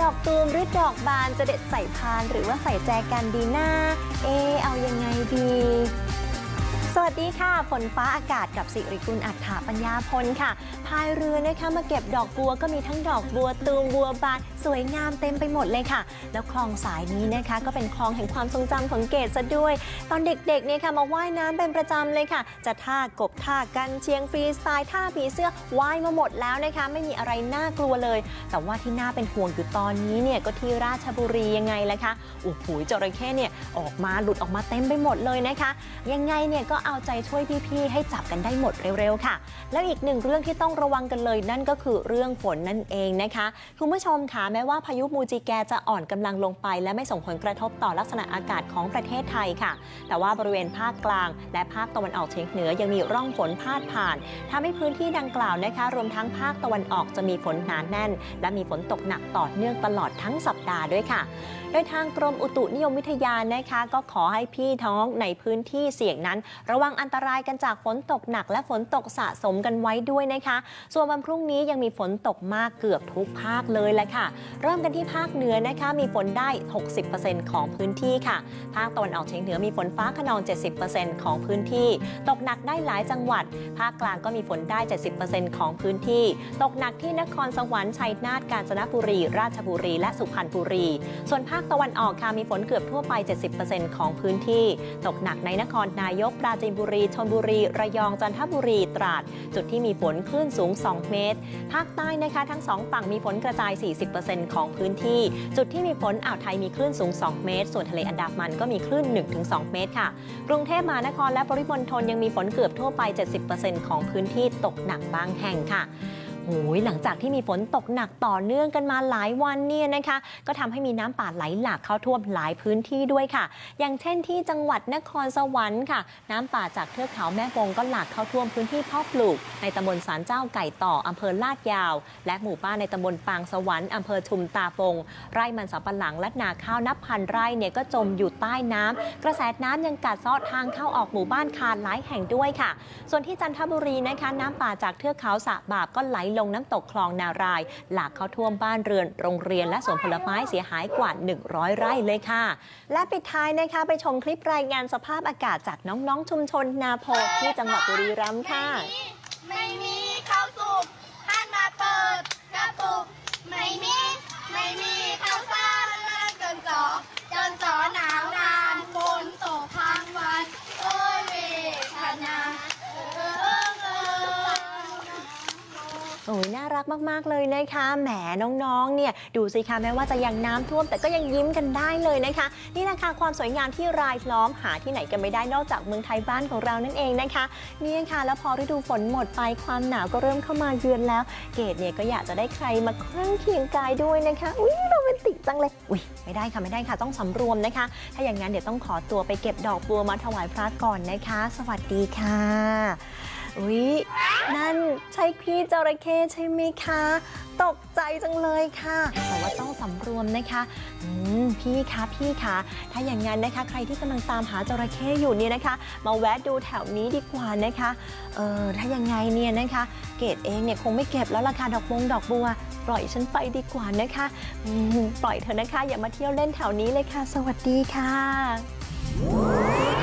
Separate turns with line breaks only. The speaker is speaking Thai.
ดอกตูมหรือดอกบานจะเด็ดใส่พานหรือว่าใส่แจกันดีหน้าเอเอา วัสดีค่ะ ฝนฟ้าอากาศกับสิริกุลอัฏฐาปัญญาพลค่ะ พายเรือนะคะมาเก็บดอกบัวก็มีทั้งดอกบัวตูมบัวบานสวยงามเต็มไปหมดเลยค่ะ แล้วคลองสายนี้นะคะ ก็เป็นคลองแห่งความทรงจำของเกดซะด้วย ตอนเด็กๆเนี่ยค่ะมาว่ายน้ำเป็นประจำเลยค่ะ จะท่ากบท่ากันเชียงฟรีสไตล์ท่าผีเสื้อว่ายมาหมดแล้วนะคะ ไม่มีอะไรน่ากลัวเลย แต่ว่าที่น่าเป็นห่วงอยู่ตอนนี้เนี่ยก็ที่ราชบุรียังไงล่ะคะโอ้โหจระเข้เนี่ยออกมาหลุดออกมาเต็มไปหมดเลยนะคะ ยังไงเนี่ยก็เอาใจช่วยพี่ๆให้จับกันได้หมดเร็วๆค่ะ แล้วอีกหนึ่งเรื่องที่ต้องระวังกันเลยนั่นก็คือเรื่องฝนนั่นเองนะคะคุณผู้ชมค่ะแม้ว่าพายุมูจิแกจะอ่อนกำลังลงไป และไม่ส่งผลกระทบต่อลักษณะอากาศของประเทศไทยค่ะ แต่ว่าบริเวณภาคกลาง และภาคตะวันออกเฉียงเหนือยังมีร่องฝนพาดผ่านทำให้พื้นที่ดังกล่าวนะคะ รวมทั้งภาคตะวันออกจะมีฝนหนาแน่น และมีฝนตกหนักต่อเนื่องตลอดทั้งสัปดาห์ด้วยค่ะโดยทางกรมอุตุนิยมวิทยานะคะ ก็ขอให้พี่ท้องในพื้นที่เสี่ยงนั้นระวังอันตรายกันจากฝนตกหนัก และฝนตกสะสมกันไว้ด้วยนะคะ ส่วนวันพรุ่งนี้ยังมีฝนตกมากเกือบทุกภาคเลยแหละค่ะ เริ่มกันที่ภาคเหนือนะคะ มีฝนได้ 60%ของพื้นที่ค่ะ ภาคตะวันออกเฉียงเหนือมีฝนฟ้าขนอง 70%ของพื้นที่ ตกหนักได้หลายจังหวัด ภาคกลางก็มีฝนได้ 70%ของพื้นที่ ตกหนักที่นครสวรรค์ชัยนาทกาญจนบุรี ราชบุรีและสุพรรณบุรี ส่วนภาคตะวันออกค่ะมีฝนเกือบทั่วไป 70%ของพื้นที่ ตกหนักในนครนายกปราจีนบุรีชนบุรี ระยองจันทบุรีตราด จุดที่มีฝนคลื่นสูง 2 เมตร ภาคใต้นะคะทั้งสองฝั่งมีฝนกระจาย 40%ของพื้นที่ จุดที่มีฝนอ่าวไทยมีคลื่นสูง 2 เมตร ส่วนทะเลอันดามันก็มีคลื่น 1-2 เมตรค่ะ กรุงเทพมหานครและปริมณฑลยังมีฝนเกือบทั่วไป 70%ของพื้นที่ตกหนักบางแห่งค่ะ โอ้ยหลังจากที่มีฝนตกหนักต่อเนื่องกันมาหลายวันเนี่ยนะคะ ก็ทำให้มีน้ำป่าไหลหลากเข้าท่วมหลายพื้นที่ด้วยค่ะ อย่างเช่นที่จังหวัดนครสวรรค์ค่ะ น้ำป่าจากเทือกเขาแม่วงก็หลากเข้าท่วมพื้นที่เพาะปลูก ในตำบลสารเจ้าไก่ต่ออำเภอลาดยาว และหมู่บ้านในตำบลปางสวรรค์อำเภอชุมตาปง ไร่มันสำปะหลังและนาข้าวนับพันไร่เนี่ยก็จมอยู่ใต้น้ำกระแสน้ำยังกัดเซาะทางเข้าออกหมู่บ้านขาดหลายแห่งด้วยค่ะ ส่วนที่จันทบุรีนะคะ น้ำป่าจากเทือกเขาสะบาบก็ไหลลงน้ำตกคลองนาราย หลากเข้าท่วมบ้านเรือนโรงเรียนและสวนผลไม้เสียหายกว่า 100 ไร่เลยค่ะ และปิดท้ายนะคะไปชมคลิปรายงานสภาพอากาศจากน้องๆชุมชนนาโพที่จังหวัดบุรีรัมย์ค่ะ
ไม่มี
โอ้ยน่ารักมากๆเลยนะคะแหมน้องๆเนี่ยดูสิคะแม้ว่าจะยังน้ำท่วม แต่ก็ยังยิ้มกันได้เลยนะคะ นี่แหละค่ะความสวยงามที่รายล้อมหาที่ไหนกันไม่ได้นอกจากเมืองไทยบ้านของเรานั่นเองนะคะนี่ค่ะ แล้วพอฤดูฝนหมดไปความหนาวก็เริ่มเข้ามาเยือนแล้ว เกดเนี่ยก็อยากจะได้ใครมาเครื่องเคียงกายด้วยนะคะอุ้ยโรแมนติกจังเลยอุ้ยไม่ได้ค่ะไม่ได้ค่ะต้องสำรวมนะคะ ถ้าอย่างนั้นเดี๋ยวต้องขอตัวไปเก็บดอกบัวมาถวายพระก่อนนะคะ สวัสดีค่ะ อุ๊ย นั่นใช่พี่จระเข้ใช่ไหมคะ ตกใจจังเลยค่ะ แต่ว่าต้องสำรวมนะคะอืมพี่คะพี่คะถ้าอย่างนั้นนะคะ ใครที่กำลังตามหาจระเข้อยู่เนี่ยนะคะ มาแวะดูแถวนี้ดีกว่านะคะเออถ้ายังไงเนี่ยนะคะ เกดเองเนี่ยคงไม่เก็บแล้วราคาดอกมงดอกบัว ปล่อยฉันไปดีกว่านะคะอืมปล่อยเธอะนะคะ อย่ามาเที่ยวเล่นแถวนี้เลยค่ะ สวัสดีค่ะพี่คะ